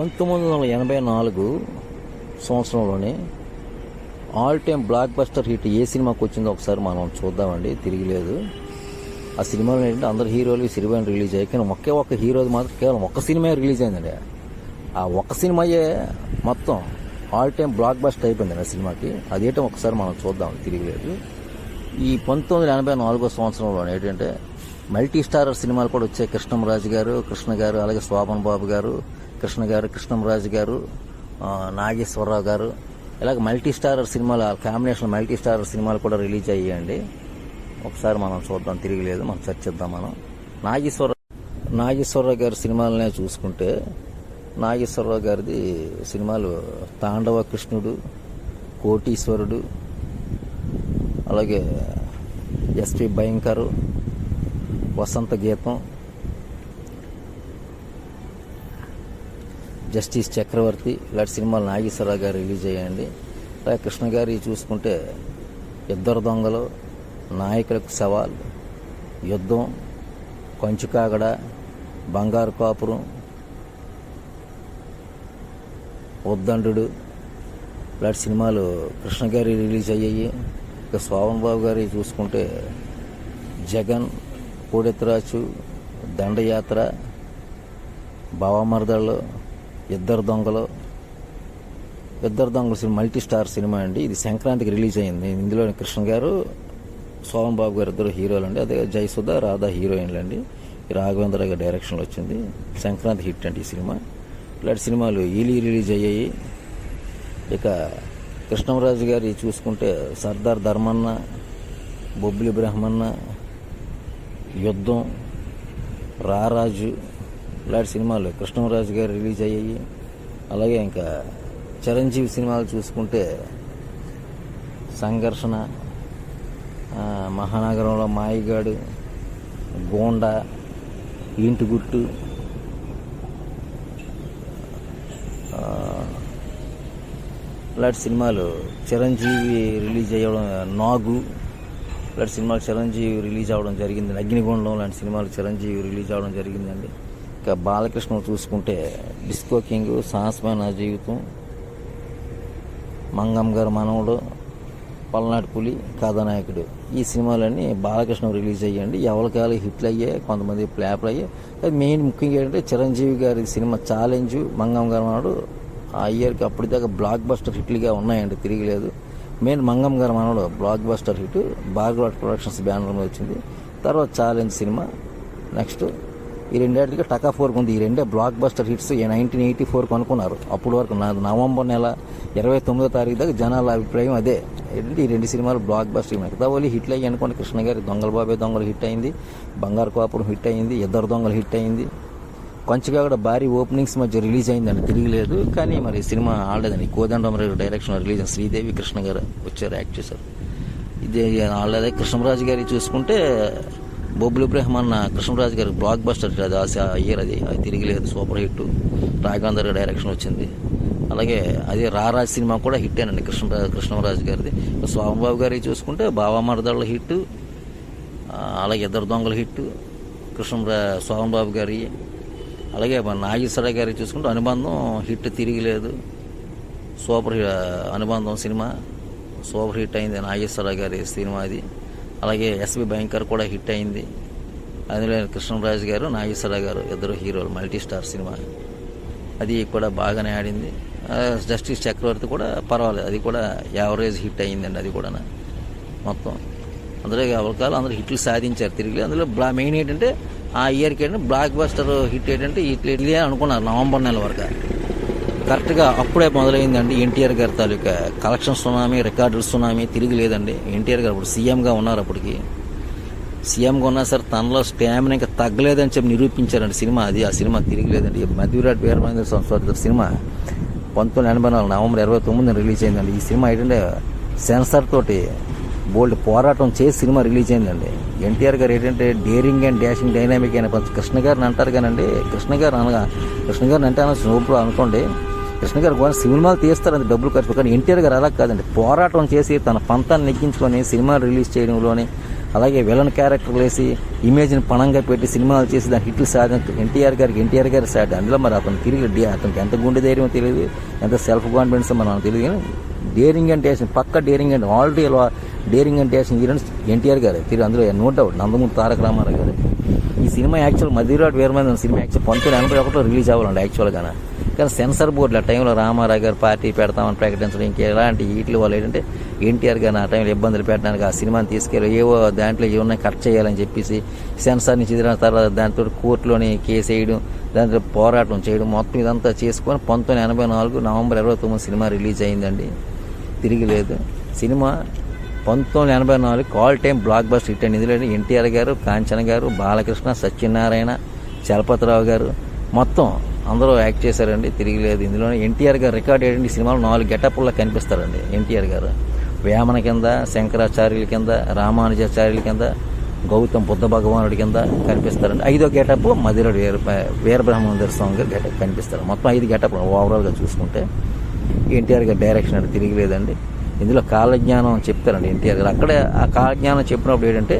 పంతొమ్మిది వందల ఎనభై నాలుగు సంవత్సరంలోనే all time blockbuster hit ఏ సినిమాకి వచ్చిందో ఒకసారి మనం చూద్దామండి తిరిగిలేదు ఆ సినిమాలో ఏంటంటే అందరు హీరోలు ఈ సినిమా రిలీజ్ అయ్యాయి. కానీ ఒకే ఒక్క హీరోది మాత్రం కేవలం ఒక్క సినిమా రిలీజ్ అయిందండి. ఆ ఒక్క సినిమాయే మొత్తం ఆల్ టైమ్ బ్లాక్ బస్టర్ అయిపోయింది ఆ సినిమాకి. అదేంటో ఒకసారి మనం చూద్దాం తిరిగిలేదు ఈ పంతొమ్మిది వందల ఎనభై నాలుగో సంవత్సరంలో ఏంటంటే మల్టీ స్టారర్ సినిమాలు కూడా వచ్చాయి. కృష్ణంరాజు గారు కృష్ణ గారు అలాగే శోభన్ బాబు గారు కృష్ణ గారు కృష్ణంరాజు గారు నాగేశ్వరరావు గారు ఇలాగ మల్టీ స్టారర్ సినిమాలు కాంబినేషన్ మల్టీ స్టారర్ సినిమాలు కూడా రిలీజ్ అయ్యాయండి. ఒకసారి మనం చూద్దాం తిరిగిలేదు మనం చర్చిద్దాం మనం. నాగేశ్వర నాగేశ్వరరావు గారి సినిమాలనే చూసుకుంటే నాగేశ్వరరావు గారిది సినిమాలు తాండవ కృష్ణుడు కోటీశ్వరుడు అలాగే ఎస్పి భయంకర్ వసంత గీతం జస్టిస్ చక్రవర్తి ఇలాంటి సినిమాలు నాగేశ్వరరావు గారు రిలీజ్ అయ్యండి అలాగే కృష్ణ గారి చూసుకుంటే ఇద్దరు దొంగలు నాయకులకు సవాల్ యుద్ధం కొంచుకాగడ బంగారు కాపురం ఉద్దండు ఇలాంటి సినిమాలు కృష్ణ గారి రిలీజ్ అయ్యాయి. ఇక శోభన్ బాబు గారి చూసుకుంటే జగన్ కోడెత్తరాచు దండయాత్ర బావమరదళ్ళు ఇద్దరు దొంగలు ఇద్దరు దొంగలు సినిమా మల్టీ స్టార్ సినిమా అండి. ఇది సంక్రాంతికి రిలీజ్ అయింది. ఇందులో కృష్ణ గారు సోమన్ బాబు గారు ఇద్దరు హీరోలు అండి. అదే జయసుధ రాధా హీరోయిన్లు అండి. రాఘవేంద్ర గారి డైరెక్షన్లో వచ్చింది. సంక్రాంతి హిట్ అండి ఈ సినిమా. ఇలాంటి సినిమాలు ఈలీ రిలీజ్ అయ్యాయి. ఇక కృష్ణరాజు గారి చూసుకుంటే సర్దార్ ధర్మన్న బొబ్బిలి బ్రహ్మన్న యుద్ధం రారాజు ఇలాంటి సినిమాలు కృష్ణరాజు గారు రిలీజ్ అయ్యాయి. అలాగే ఇంకా చిరంజీవి సినిమాలు చూసుకుంటే సంఘర్షణ మహానగరంలో మాయిగాడు గోండా ఇంటి గుట్టు ఇలాంటి సినిమాలు చిరంజీవి రిలీజ్ అయ్యడం నాగు ఇలాంటి సినిమాలు చిరంజీవి రిలీజ్ అవ్వడం జరిగింది అగ్నిగుండం లాంటి సినిమాలు చిరంజీవి రిలీజ్ అవ్వడం జరిగిందండి. ఇక బాలకృష్ణ చూసుకుంటే డిస్కో కింగ్ సాహసమైన నా జీవితం. మంగం గారు మనవుడు పల్నాటి పులి కథానాయకుడు. ఈ సినిమాలన్నీ బాలకృష్ణ రిలీజ్ అయ్యండి. ఎవరికాలు హిట్లు అయ్యాయి కొంతమంది ప్లాప్లు అయ్యాయి అది మెయిన్ ముఖ్యంగా ఏంటంటే చిరంజీవి గారి సినిమా ఛాలెంజ్ మంగం గారు మనవుడు. ఆ ఇయర్కి అప్పటిదాకా బ్లాక్ బస్టర్ హిట్లుగా ఉన్నాయండి తిరిగిలేదు. మెయిన్ మంగం గారు మనవడు blockbuster hit Bhargava productions banner మీద వచ్చింది. తర్వాత ఛాలెంజ్ సినిమా నెక్స్ట్ ఈ రెండేటికి టకా ఫోర్ ఉంది. ఈ రెండే blockbuster hits nineteen eighty four అనుకున్నారు అప్పటి వరకు నవంబర్ నెల ఇరవై తొమ్మిదో తారీఖు దాకా జనాల అభిప్రాయం అదే. ఏంటంటే ఈ రెండు సినిమాలు బ్లాక్ బస్టర్ మిగతా వాళ్ళు హిట్లు అయ్యి అనుకోండి. కృష్ణ గారి దొంగల బాబే దొంగలు హిట్ అయింది. బంగారు కాపురం హిట్ అయింది. ఇద్దరు దొంగలు హిట్ అయింది. కొంచెంగా కూడా భారీ ఓపెనింగ్స్ మధ్య రిలీజ్ అయిందండి. తిరిగిలేదు. కానీ మరి సినిమా ఆడలేదండి. కోదండరామరావు డైరెక్షన్ రిలీజ్ శ్రీదేవి కృష్ణ గారు వచ్చారు యాక్ట్ చేశారు. ఇది ఆడలేదే. కృష్ణరాజు గారి చూసుకుంటే బొబ్బులు బ్రహ్మన్న కృష్ణరాజు గారి బ్లాక్ బస్టర్ అది ఆ ఇయర్ అది. అది తిరిగిలేదు. Super hit. రాఘవేందర్ గారి డైరెక్షన్ వచ్చింది. అలాగే అదే రారాజ్ సినిమా కూడా హిట్ అండి కృష్ణ కృష్ణరాజు గారిది. స్వామిబాబు గారి చూసుకుంటే బావామరదళ్ళ హిట్ అలాగే ఇద్దరు దొంగల హిట్ కృష్ణరా స్వామిబాబు గారి అలాగే మన నాగేశ్వరరావు గారి చూసుకుంటే అనుబంధం హిట్ తిరిగిలేదు. సూపర్ అనుబంధం సినిమా. సూపర్ హిట్ అయింది నాగేశ్వర గారి సినిమా అది. అలాగే ఎస్బి భయంకర్ కూడా హిట్ అయింది. అందులో కృష్ణరాజు గారు నాగేశ్వర గారు ఇద్దరు హీరోలు మల్టీ స్టార్ సినిమా. అది కూడా బాగానే ఆడింది. జస్టిస్ చక్రవర్తి కూడా పర్వాలేదు. అది కూడా యావరేజ్ హిట్ అయిందండి అది కూడా మొత్తం. అందులో అవకాశాలు అందరూ హిట్లు సాధించారు తిరిగి. అందులో బ్లా మెయిన్ ఏంటంటే ఆ ఇయర్కి ఏంటంటే బ్లాక్ బస్టర్ హిట్ ఏంటంటే ఇట్లా ఇట్లే అనుకున్నారు నవంబర్ నెల వరకు. కరెక్ట్గా అప్పుడే మొదలైందండి ఎన్టీఆర్ గారి తాలూకా కలెక్షన్ సునామీ రికార్డుల సునామీ తిరిగి లేదండి. ఎన్టీఆర్ గారు అప్పుడు సీఎంగా ఉన్నారు అప్పటికి. సీఎంగా ఉన్నా సరే తనలో స్టామినా ఇంకా తగ్గలేదని చెప్పి నిరూపించారండి సినిమా అది. ఆ సినిమా తిరిగి లేదండి. మధ్యవిరాట్ వీరమహేంద్ర సంస్కృత సినిమా పంతొమ్మిది ఎనభై నాలుగు నవంబర్ ఇరవై తొమ్మిదిన రిలీజ్ అయిందండి. ఈ సినిమా ఏంటంటే సెన్సార్ తోటి బోల్డ్ పోరాటం చేసి సినిమా రిలీజ్ అయిందండి. ఎన్టీఆర్ గారు ఏంటంటే డేరింగ్ అండ్ డాషింగ్ డైనామిక్ అయిన కృష్ణ గారిని అంటారు కానండి. కృష్ణ గారు అనగా కృష్ణ గారిని అంటే అనొచ్చు నోపులు అనుకోండి. కృష్ణ గారు కూడా సినిమాలు తీస్తారు డబ్బులు ఖర్చు కానీ ఎన్టీఆర్ గారు అలా కాదండి. పోరాటం చేసి తన పంతాన్ని నెగ్గించుకొని సినిమాలు రిలీజ్ చేయడంలోని అలాగే విలన్ క్యారెక్టర్ వేసి ఇమేజ్ని పణంగా పెట్టి సినిమాలు చేసి దాని హిట్లు సాధన ఎన్టీఆర్ గారికి ఎన్టీఆర్ గారి సాటి అందులో మరి అతను తిరిగి అతనికి ఎంత గుండె ధైర్యం తెలియదు ఎంత సెల్ఫ్ కాన్ఫిడెన్స్ మనం తెలియదు. డేరింగ్ అండ్ వేసిన పక్క డేరింగ్ అండ్ ఆల్రెడీ డేరింగ్ అంటే వేసిన హీరోయిన్స్ ఎన్టీఆర్ గారు. తిరిగి అందులో నో డౌట్ నందమూరి తారక రామారావు గారు. ఈ సినిమా యాక్చువల్ మధ్యరాట్ వీరమైన సినిమా యాక్చువల్ పంతొమ్మిది ఎనభై ఒకటిలో రిలీజ్ అవ్వాలండి యాక్చువల్గా కానీ సెన్సార్ బోర్డులు ఆ టైంలో రామారావు గారు పార్టీ పెడతామని ప్రకటించడం ఇంకా ఎలాంటి వీటి వాళ్ళు ఏంటంటే ఎన్టీఆర్ గారిని ఆ టైంలో ఇబ్బందులు పెట్టడానికి ఆ సినిమాని తీసుకెళ్ళి ఏవో దాంట్లో ఏమన్నా కట్ చేయాలని చెప్పేసి సెన్సార్ నుంచి ఎదిరిన తర్వాత దాంతో కోర్టులోని కేసు వేయడం దాంట్లో పోరాటం చేయడం మొత్తం ఇదంతా చేసుకొని పంతొమ్మిది ఎనభై నాలుగు నవంబర్ ఇరవై తొమ్మిది సినిమా రిలీజ్ అయిందండి. తిరిగి లేదు. సినిమా పంతొమ్మిది ఎనభై నాలుగు all time blockbuster hit అండి. ఇందులో ఎన్టీఆర్ గారు కాంచన గారు బాలకృష్ణ సత్యనారాయణ చలపతిరావు గారు మొత్తం అందరూ యాక్ట్ చేశారండి తిరిగి లేదు. ఇందులో ఎన్టీఆర్ గారు రికార్డ్ ఏంటంటే సినిమాలు సినిమాలో నాలుగు గెటప్ల్లో కనిపిస్తారండి ఎన్టీఆర్ గారు. వేమన కింద శంకరాచార్యుల కింద రామానుజాచార్యుల కింద గౌతమ్ బుద్ధ భగవానుడి కింద కనిపిస్తారండి. ఐదో గెటప్ మధుర వీర వీరబ్రహ్మేంద్ర స్వామి గారు గెటప్ కనిపిస్తారు. మొత్తం ఐదు గెటప్ ఓవరాల్గా చూసుకుంటే ఎన్టీఆర్ గారి డైరెక్షన్ అంటే తిరిగి లేదండి. ఇందులో కాలజ్ఞానం చెప్తారండి ఎన్టీఆర్ గారు. అక్కడే ఆ కాలజ్ఞానం చెప్పినప్పుడు ఏంటంటే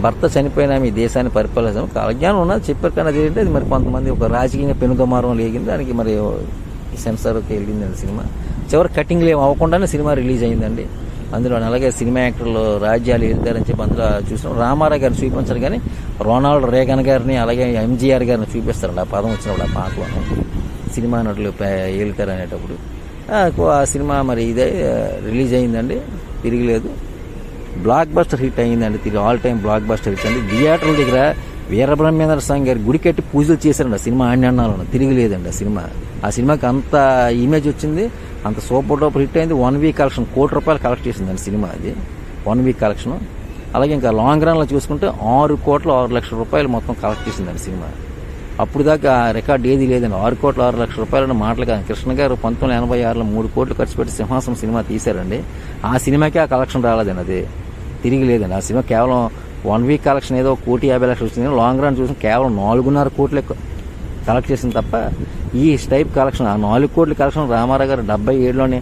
భర్త చనిపోయిన మీ దేశాన్ని పరిపాలించడం కాలజ్ఞానం ఉన్నది. చెప్పారు కానీ అది ఏంటంటే అది మరి కొంతమంది ఒక రాజకీయంగా పెనుదమారం లేగింది. దానికి మరి సెన్సార్కి వెళ్ళిందండి సినిమా. చివరి కటింగ్లు ఏం అవ్వకుండానే సినిమా రిలీజ్ అయిందండి. అందులో అలాగే సినిమా యాక్టర్లు రాజ్యాలు వెళ్తారని చెప్పి అందులో చూసాం రామారావు గారిని చూపించారు కానీ రోనాల్డ్ రేగన్ గారిని అలాగే ఎంజీఆర్ గారిని చూపిస్తారండి. ఆ పదం వచ్చినప్పుడు ఆ పాటలో. సినిమా నటులు పే- ఏలుతారు అనేటప్పుడు. ఆ, ఆ సినిమా మరి ఇదే రిలీజ్ అయిందండి. తిరిగిలేదు బ్లాక్ బస్టర్ హిట్ అయిందండి. తిరిగి all time blockbuster hit అండి. థియేటర్ల దగ్గర వీరబ్రహ్మేంద్ర స్వామి గారి గుడి కట్టి పూజలు చేశారండి. ఆ సినిమా ఆడినాలో తిరిగి లేదండి ఆ సినిమా. ఆ సినిమాకి అంత ఇమేజ్ వచ్చింది. అంత సూపర్ డూపర్ హిట్ అయింది. వన్ వీక్ కలెక్షన్ కోటి రూపాయలు కలెక్ట్ చేసిందండి సినిమా అది. వన్ వీక్ కలెక్షన్ అలాగే ఇంకా లాంగ్ రన్లో చూసుకుంటే ఆరు కోట్ల ఆరు లక్షల రూపాయలు మొత్తం కలెక్ట్ చేసిందండి సినిమా. అప్పుడు దాకా రికార్డ్ ఏది లేదండి. ఆరు కోట్ల ఆరు లక్షల రూపాయలు మాటలు కాదు. కృష్ణ గారు పంతొమ్మిది ఎనభై ఆరులో మూడు కోట్లు ఖర్చు పెట్టి సింహాసనం సినిమా తీశారండి. ఆ సినిమాకే ఆ కలెక్షన్ రాలేదండి అది. తిరిగి లేదండి ఆ సినిమా కేవలం వన్ వీక్ కలెక్షన్ ఏదో కోటి యాభై లక్షలు వచ్చింది. లాంగ్ రన్ చూసిన కేవలం నాలుగున్నర కోట్లే కలెక్ట్ చేసింది తప్ప ఈ టైప్ కలెక్షన్ ఆ నాలుగు కోట్ల కలెక్షన్ రామారావు గారు డెబ్బై ఏడులోనే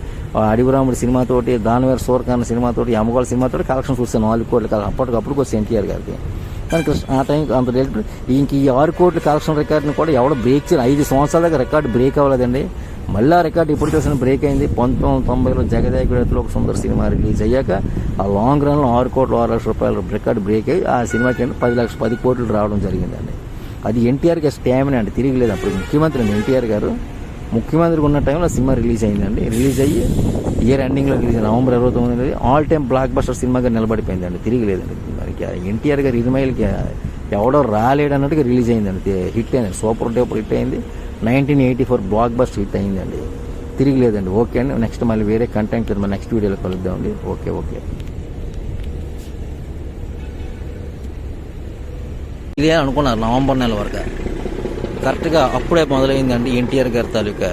అడిగురాముడి సినిమాతోటి దానివేర సూరకాన్న సినిమాతోటి అమ్మగోళ సినిమాతోటి కలెక్షన్ చూస్తాను నాలుగు కోట్ల కలెక్షన్. అప్పటికప్పుడు వచ్చి ఎన్టీఆర్ గారికి. కానీ కృష్ణ ఆ టైం అంత రేట్ ఇంక ఈ ఆరు కోట్ల కలెక్షన్ రికార్డుని కూడా ఎవడో బ్రేక్ చేయాలి? ఐదు సంవత్సరాల దాకా రికార్డు బ్రేక్ అవ్వలేదండి. మళ్ళీ ఆ రికార్డు ఇప్పుడు చూసిన బ్రేక్ అయింది. పంతొమ్మిది వందల తొంభైలో జగదేకుడిలో ఒక సుందర సినిమా రిలీజ్ అయ్యాక ఆ లాంగ్ రన్లో ఆరు కోట్ల ఆరు లక్షల రూపాయల రికార్డ్ బ్రేక్ అయ్యి ఆ సినిమాకి పది లక్షల పది కోట్లు రావడం జరిగిందండి. అది ఎన్టీఆర్కి స్టామినా అండి. తిరిగిలేదు అప్పుడు ముఖ్యమంత్రి అండి. ఎన్టీఆర్ గారు ముఖ్యమంత్రి ఉన్న టైంలో సినిమా రిలీజ్ అయిందండి. రిలీజ్ అయ్యి ఇయర్ ఎండింగ్లో రిలీజ్ అయింది నవంబర్ ఇరవై తొమ్మిది ఆల్ టైమ్ బ్లాక్ బస్టర్ సినిమాగా నిలబడిపోయిందండి. తిరిగి లేదండి మరి ఎన్టీఆర్ గారు ఇరుమైల్కి ఎవడో రాలేడు అన్నట్టుగా రిలీజ్ అయిందండి. హిట్ అయింది. సూపర్ డూపర్ హిట్ అయింది. Nineteen eighty four block bust hit అయిందండి. తిరిగి లేదండి ఓకే అండి. నెక్స్ట్ మళ్ళీ వేరే కంటెంట్ మన నెక్స్ట్ వీడియోలో కలుద్దామండి. Okay okay. ఇదే అనుకున్నారు నవంబర్ నెల వరకు. కరెక్ట్గా అప్పుడే మొదలైందండి ఎన్టీఆర్ గారి తాలూకా